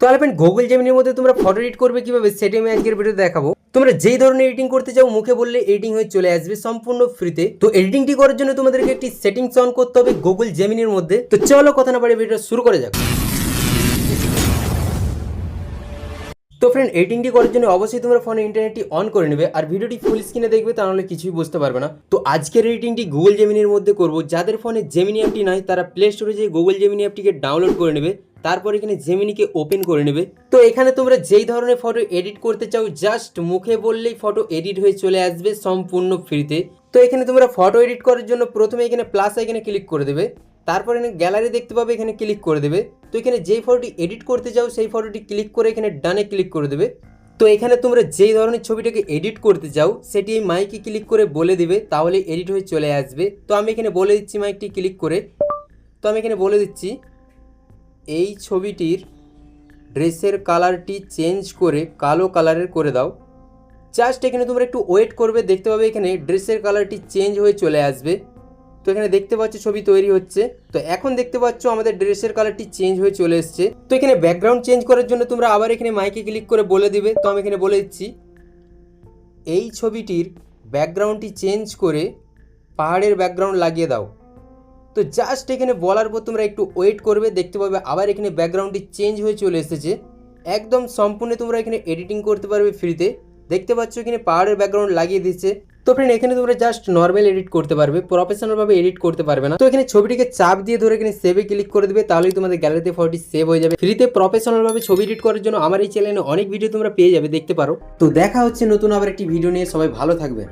তো Alpen Google জেমিনির মধ্যে তোমরা ফটো এডিট করবে কীভাবে সেটা আমি আজকের ভিডিওতে দেখাবো। তোমরা যেই ধরনের এডিটিং করতে চাও, মুখে বললে এডিটিং হয়ে চলে আসবে সম্পূর্ণ ফ্রিতে তো এডিটিংটি করার জন্য তোমাদেরকে একটি সেটিংস অন করতে হবে গুগল জেমিনির মধ্যে। তো চলো কথা না বাড়িয়ে ভিডিওটা শুরু করে যাক। তো ফ্রেন্ড এডিটিংটি করার জন্য অবশ্যই তোমরা ফোনে ইন্টারনেটটি অন করে নেবে। আর ভিডিওটি ফুল স্ক্রিনে দেখবে তা তাহলে কিছুই বুঝতে পারবে না। তো আজকের এডিটিংটি গুগল জেমিনির মধ্যে করব। যাদের ফোনে জেমিনি অ্যাপটি নাই, তারা প্লে স্টোরে যেয়ে গুগল জেমিনি অ্যাপটিকে ডাউনলোড করে নেবে। তারপর এখানে জেমিনিকে ওপেন করে নেবে। তো এখানে তোমরা যেই ধরনের ফটো এডিট করতে চাও জাস্ট মুখে বললেই ফটো এডিট হয়ে চলে আসবে সম্পূর্ণ ফ্রিতে তো এখানে তোমরা ফটো এডিট করার জন্য প্রথমে এখানে প্লাস এখানে ক্লিক করে দেবে। তারপর এখানে গ্যালারি দেখতে পাবে, এখানে ক্লিক করে দেবে। তো এখানে যেই ফটোটি এডিট করতে চাও, সেই ফটোটি ক্লিক করে এখানে ডানে ক্লিক করে দেবে। তো এখানে তোমরা যেই ধরনের ছবিটাকে এডিট করতে চাও, সেটি এই মাইকে ক্লিক করে বলে দিবে, তাহলে এডিট হয়ে চলে আসবে। তো আমি এখানে বলে দিচ্ছি মাইকটি ক্লিক করে। তো আমি এখানে বলে দিচ্ছি এই ছবিটির ড্রেসের কালারটি চেঞ্জ করে কালো কালারের করে দাও। জাস্ট এখানে তোমরা একটু ওয়েট করবে, দেখতে পাবে এখানে ড্রেসের কালারটি চেঞ্জ হয়ে চলে আসবে। তো এখানে দেখতে পাচ্ছ ছবি তৈরি হচ্ছে। তো এখন দেখতে পাচ্ছ আমাদের ড্রেসের কালারটি চেঞ্জ হয়ে চলে এসছে। তো এখানে ব্যাকগ্রাউন্ড চেঞ্জ করার জন্য তোমরা আবার এখানে মাইকে ক্লিক করে বলে দিবে। তো আমি এখানে বলে দিচ্ছি, এই ছবিটির ব্যাকগ্রাউন্ডটি চেঞ্জ করে পাহাড়ের ব্যাকগ্রাউন্ড লাগিয়ে দাও। তো জাস্ট এখানে বলার পর তোমরা একটু ওয়েট করবে, দেখতে পাবে আবার এখানে ব্যাকগ্রাউন্ডটি চেঞ্জ হয়ে চলে এসেছে। একদম সম্পূর্ণ তোমরা এখানে এডিটিং করতে পারবে ফ্রিতে দেখতে পাচ্ছ এখানে পাহাড়ের ব্যাকগ্রাউন্ড লাগিয়ে দিচ্ছে। তো ফ্রেন্ড এখানে তোমরা জাস্ট নর্মাল এডিট করতে পারবে প্রফেশনালভাবে এডিট করতে পারবে না। তো এখানে ছবিটিকে চাপ দিয়ে ধরে এখানে সেভে ক্লিক করে দেবে, তাহলেই তোমাদের গ্যালারিতে ফটোটি সেভ হয়ে যাবে। ফ্রিতে প্রফেশনালভাবে ছবি এডিট করার জন্য আমার এই চ্যানেলে অনেক ভিডিও তোমরা পেয়ে যাবে, দেখতে পারো। তো দেখা হচ্ছে নতুন আবার একটি ভিডিও নিয়ে, সবাই ভালো থাকবে।